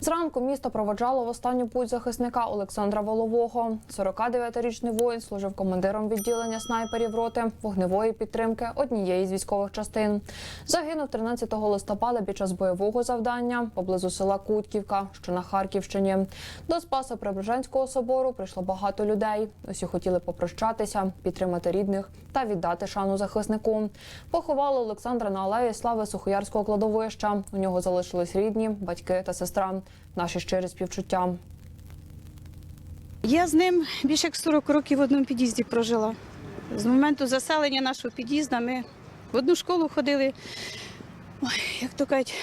Зранку місто проводжало в останню путь захисника Олександра Волового. 49-річний воїн служив командиром відділення снайперів роти вогневої підтримки однієї з військових частин. Загинув 13 листопада під час бойового завдання поблизу села Кутківка, що на Харківщині. До Спаса Преображенського собору прийшло багато людей. Усі хотіли попрощатися, підтримати рідних та віддати шану захиснику. Поховали Олександра на алеї слави Сухоярського кладовища. У нього залишились рідні, батьки та сестра. Наші щирі співчуття. Я з ним більше як 40 років в одному під'їзді прожила. З моменту заселення нашого під'їзду ми в одну школу ходили. Ой, як то кажуть,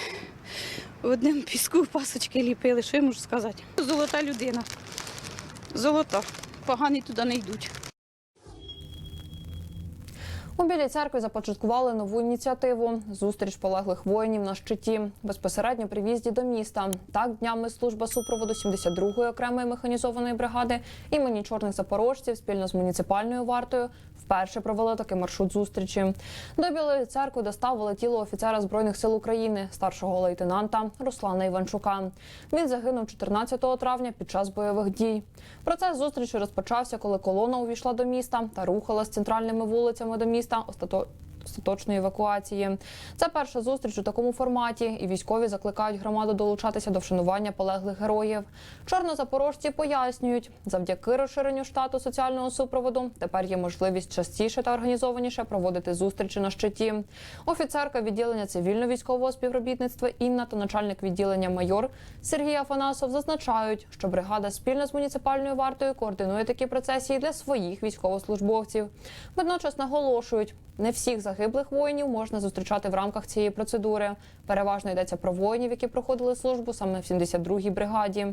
в одному піску пасочки ліпили. Що я можу сказати? Золота людина. Золота. Погані туди не йдуть. У Білій церкві започаткували нову ініціативу зустріч полеглих воїнів на щиті безпосередньо при в'їзді до міста. Так днями служба супроводу 72-ї окремої механізованої бригади імені чорних запорожців спільно з муніципальною вартою вперше провели такий маршрут зустрічі. До Білої церкви доставили тіло офіцера збройних сил України, старшого лейтенанта Руслана Іванчука. Він загинув 14 травня під час бойових дій. Процес зустрічі розпочався, коли колона увійшла до міста та рухала з центральними вулицями до міста остато- остаточної евакуації. Це перша зустріч у такому форматі, і військові закликають громаду долучатися до вшанування полеглих героїв. Чорнозапорожці пояснюють, завдяки розширенню штату соціального супроводу тепер є можливість частіше та організованіше проводити зустрічі на щиті. Офіцерка відділення цивільно-військового співробітництва Інна та начальник відділення майор Сергій Афанасов зазначають, що бригада спільно з муніципальною вартою координує такі процесії для своїх військовослужбовців. Водночас наголошують, не всіх загиблих воїнів можна зустрічати в рамках цієї процедури. Переважно йдеться про воїнів, які проходили службу саме в 72-й бригаді.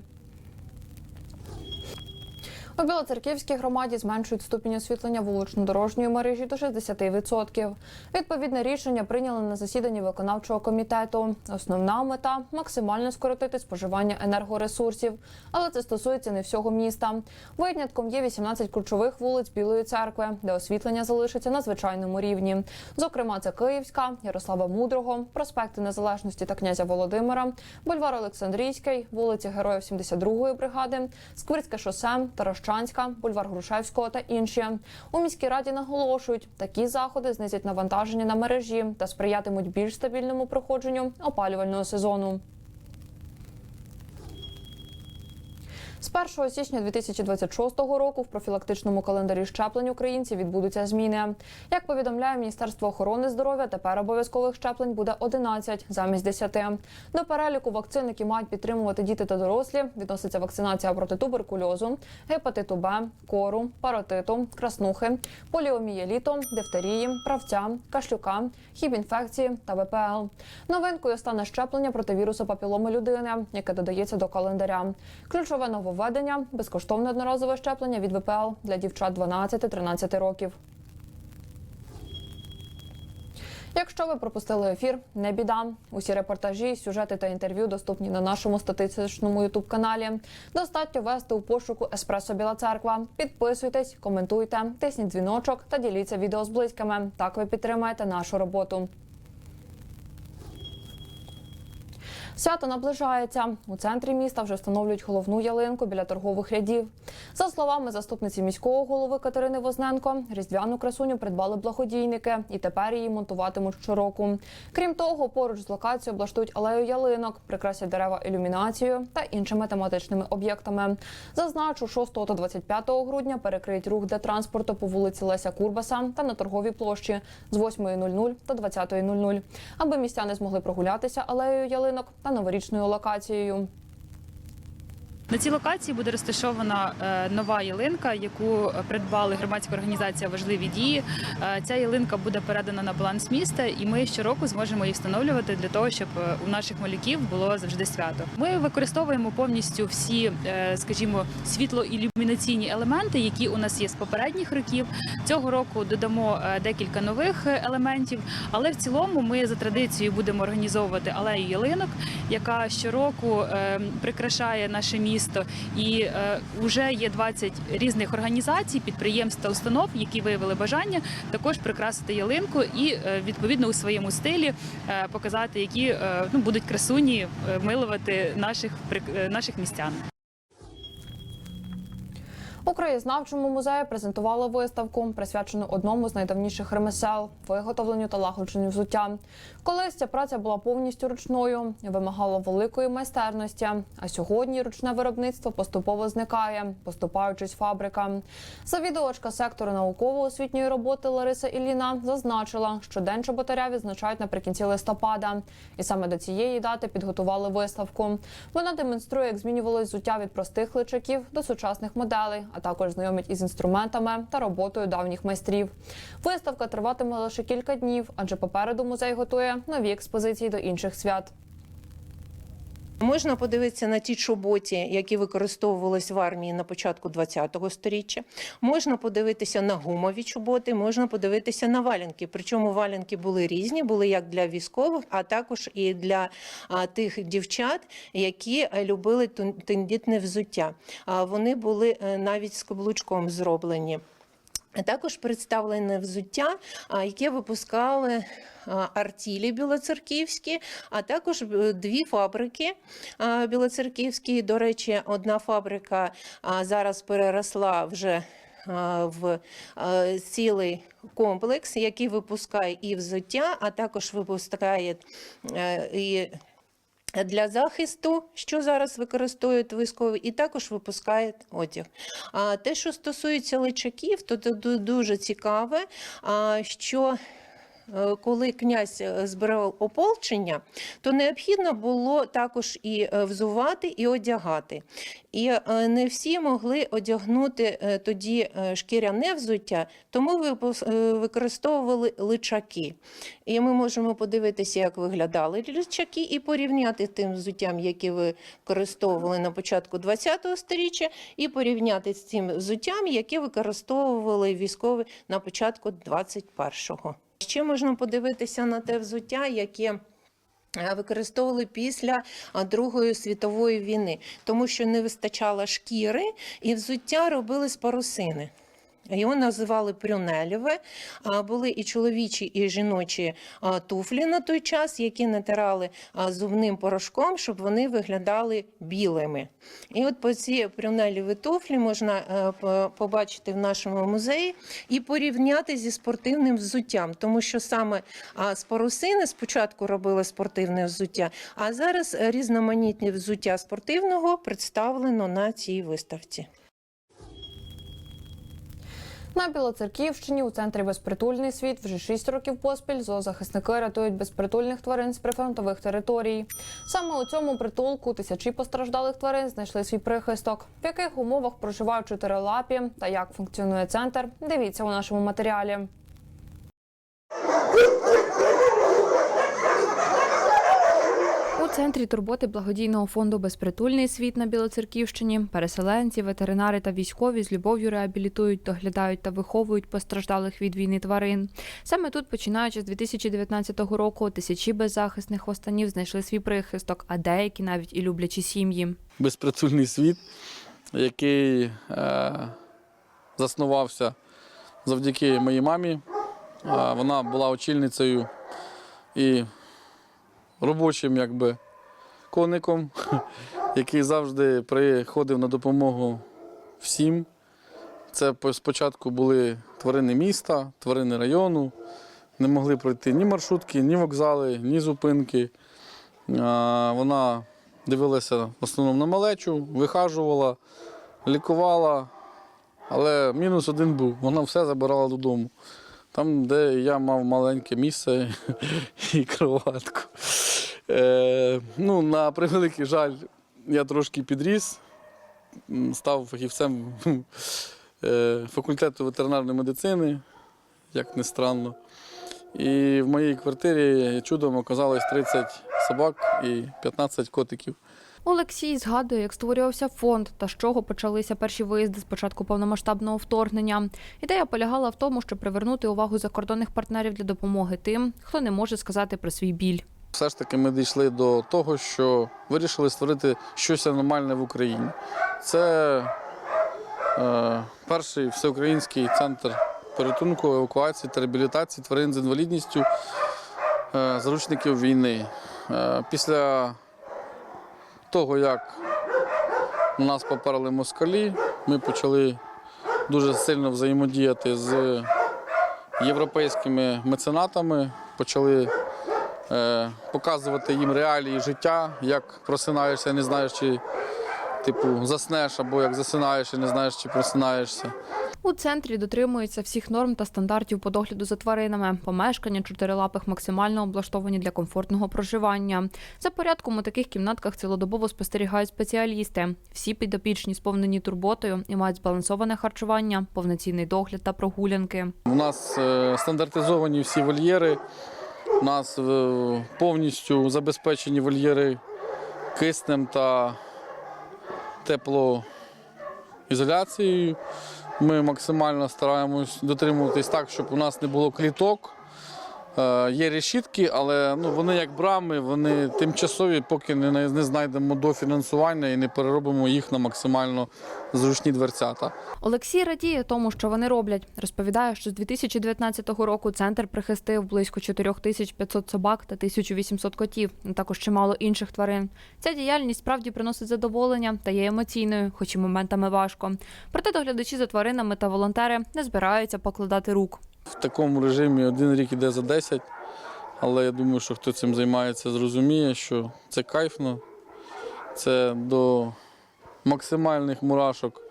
У Білоцерківській громаді зменшують ступінь освітлення вулично-дорожньої мережі до 60%. Відповідне рішення прийняли на засіданні виконавчого комітету. Основна мета максимально скоротити споживання енергоресурсів, але це стосується не всього міста. Винятком є 18 ключових вулиць Білої церкви, де освітлення залишиться на звичайному рівні. Зокрема, це Київська, Ярослава Мудрого, проспекти Незалежності та князя Володимира, бульвар Олександрійський, вулиці Героїв 72-ї бригади, Сквирське шосе, Таращанська, бульвар Грушевського та інші. У міській раді наголошують, такі заходи знизять навантаження на мережі та сприятимуть більш стабільному проходженню опалювального сезону. З 1 січня 2026 року в профілактичному календарі щеплень українців відбудуться зміни. Як повідомляє Міністерство охорони здоров'я, тепер обов'язкових щеплень буде 11 замість 10. До переліку вакцин, які мають підтримувати діти та дорослі, відноситься вакцинація проти туберкульозу, гепатиту Б, кору, паротиту, краснухи, поліомієліту, дифтерії, правця, кашлюка, хібінфекції та ВПЛ. Новинкою стане щеплення проти вірусу папіломи людини, яке додається до календаря. Ключове нововведення безкоштовне одноразове щеплення від ВПЛ для дівчат 12-13 років. Якщо ви пропустили ефір, не біда. Усі репортажі, сюжети та інтерв'ю доступні на нашому статистичному ютуб каналі. Достатньо вести у пошуку Еспресо Біла Церква. Підписуйтесь, коментуйте, тисніть дзвіночок та діліться відео з близькими. Так ви підтримаєте нашу роботу. Свято наближається. У центрі міста вже встановлюють головну ялинку біля торгових рядів. За словами заступниці міського голови Катерини Возненко, різдвяну красуню придбали благодійники і тепер її монтуватимуть щороку. Крім того, поруч з локацією облаштують алею ялинок, прикрасять дерева ілюмінацією та іншими тематичними об'єктами. Зазначу, 6 та 25 грудня перекриють рух для транспорту по вулиці Леся Курбаса та на торговій площі з 8.00 та 20.00, аби містяни змогли прогулятися алеєю ялинок та новорічною локацією. На цій локації буде розташована е, нова ялинка, яку придбали громадська організація Важливі дії. Е, Ця ялинка буде передана на баланс міста, і ми щороку зможемо її встановлювати для того, щоб е, у наших малюків було завжди свято. Ми використовуємо повністю всі, скажімо, світлоілюмінаційні елементи, які у нас є з попередніх років. Цього року додамо декілька нових елементів, але в цілому ми за традицією будемо організовувати алею ялинок, яка щороку прикрашає наше місто місто, і вже є 20 різних організацій, підприємств та установ, які виявили бажання також прикрасити ялинку і е, відповідно у своєму стилі е, показати, які е, ну будуть красуні е, милувати наших е, наших містян. У краєзнавчому музеї презентували виставку, присвячену одному з найдавніших ремесел виготовленню та лагодженню взуття. Колись ця праця була повністю ручною, вимагала великої майстерності. А сьогодні ручне виробництво поступово зникає, поступаючись фабрикам. Завідувачка сектору науково-освітньої роботи Лариса Ілліна зазначила, що день чоботаря відзначають наприкінці листопада, і саме до цієї дати підготували виставку. Вона демонструє, як змінювалось взуття від простих личаків до сучасних моделей, а також знайомить із інструментами та роботою давніх майстрів. Виставка триватиме лише кілька днів, адже попереду музей готує нові експозиції до інших свят. Можна подивитися на ті чоботі, які використовувались в армії на початку ХХ століття. Можна подивитися на гумові чоботи, можна подивитися на валянки. Причому валянки були різні, були як для військових, а також і для тих дівчат, які е, любили тендітне взуття. А, вони були е, навіть з каблучком зроблені. Також представлене взуття, яке випускали артілі білоцерківські, а також е, дві фабрики білоцерківські. До речі, одна фабрика зараз переросла вже в цілий комплекс, який випускає і взуття, а також випускає е, і для захисту, що зараз використовують військові, і також випускають одяг. А те, що стосується личаків, то це дуже цікаве, що коли князь е, збирав ополчення, то необхідно було також і е, взувати, і одягати. І е, не всі могли одягнути е, тоді е, шкіряне взуття, тому е, використовували личаки. І ми можемо подивитися, як виглядали личаки, і порівняти тим взуттям, яке використовували на початку ХХ століття, і порівняти з цим взуттям, яке використовували військові на початку 21-го. Ще можна подивитися на те взуття, яке е, використовували після Другої світової війни, тому що не вистачало шкіри, і взуття робили з парусини. Його називали прюнелєве. Були і чоловічі, і жіночі туфлі на той час, які натирали зубним порошком, щоб вони виглядали білими. І от по ці прюнелєві туфлі можна е, побачити в нашому музеї і порівняти зі спортивним взуттям, тому що саме з парусини спочатку робили спортивне взуття, а зараз різноманітні взуття спортивного представлено на цій виставці. На Білоцерківщині у центрі безпритульний світ вже 6 років поспіль зоозахисники рятують безпритульних тварин з прифронтових територій. Саме у цьому притулку тисячі постраждалих тварин знайшли свій прихисток. В яких умовах проживають чотирилапі та як функціонує центр, дивіться у нашому матеріалі. Центрі турботи благодійного фонду Безпритульний світ на Білоцерківщині переселенці, ветеринари та військові з любов'ю реабілітують, доглядають та виховують постраждалих від війни тварин. Саме тут, починаючи з 2019 року, тисячі беззахисних хвостанів знайшли свій прихисток, а деякі навіть і люблячі сім'ї. безпритульний світ, який е, заснувався завдяки моїй мамі. Е, вона була очільницею і робочим якби, коником, який завжди приходив на допомогу всім. Це спочатку були тварини міста, тварини району. Не могли пройти ні маршрутки, ні вокзали, ні зупинки. Вона дивилася в основному на малечу, вихажувала, лікувала. Але мінус один був, вона все забирала додому. Там, де я мав маленьке місце і кроватку. Е, ну, на превеликий жаль, я трошки підріс, став фахівцем е, факультету ветеринарної медицини, як не странно. І в моїй квартирі чудом оказалось 30 собак і 15 котиків. Олексій згадує, як створювався фонд та з чого почалися перші виїзди з початку повномасштабного вторгнення. Ідея полягала в тому, щоб привернути увагу закордонних партнерів для допомоги тим, хто не може сказати про свій біль. Все ж таки ми дійшли до того, що вирішили створити щось аномальне в Україні. Це е, перший всеукраїнський центр порятунку, евакуації та реабілітації тварин з інвалідністю е, заручників війни. Е, після того, як на нас поперли москалі, ми почали дуже сильно взаємодіяти з європейськими меценатами, почали показувати їм реалії життя, як просинаєшся, не знаєш, чи типу заснеш, або як засинаєш і не знаєш, чи просинаєшся. У центрі дотримуються всіх норм та стандартів по догляду за тваринами. Помешкання чотирилапих максимально облаштовані для комфортного проживання. За порядком у таких кімнатках цілодобово спостерігають спеціалісти. Всі підопічні сповнені турботою і мають збалансоване харчування, повноцінний догляд та прогулянки. У нас е, стандартизовані всі вольєри. У нас е, повністю забезпечені вольєри киснем та теплоізоляцією. Ми максимально стараємось дотримуватись так, щоб у нас не було кліток. Е, Є решітки, але ну, вони як брами, вони тимчасові, поки не, не знайдемо дофінансування і не переробимо їх на максимально зручні дверцята. Олексій радіє тому, що вони роблять. Розповідає, що з 2019 року центр прихистив близько 4500 собак та 1800 котів, а також чимало інших тварин. Ця діяльність справді приносить задоволення та є емоційною, хоч і моментами важко. Проте доглядачі за тваринами та волонтери не збираються покладати рук. В такому режимі один рік іде за 10, але я думаю, що хто цим займається, зрозуміє, що це кайфно, це до максимальних мурашок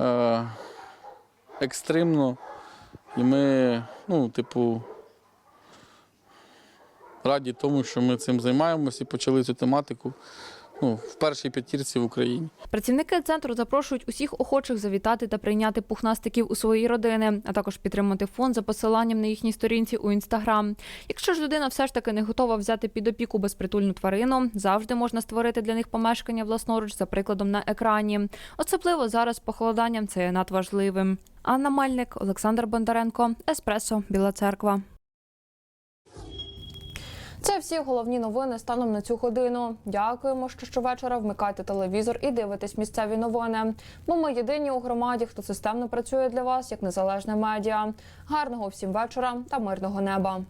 е, екстремно. І ми, ну, типу, раді тому, що ми цим займаємося і почали цю тематику ну, в першій п'ятірці в Україні. Працівники центру запрошують усіх охочих завітати та прийняти пухнастиків у свої родини, а також підтримати фонд за посиланням на їхній сторінці у інстаграм. Якщо ж людина все ж таки не готова взяти під опіку безпритульну тварину, завжди можна створити для них помешкання власноруч за прикладом на екрані. Особливо зараз похолоданням це є надважливим. Анна Мальник, Олександр Бондаренко, Еспресо, Біла Церква. Це всі головні новини станом на цю годину. Дякуємо, що щовечора вмикайте телевізор і дивитесь місцеві новини. Бо ми єдині у громаді, хто системно працює для вас як незалежне медіа. Гарного всім вечора та мирного неба.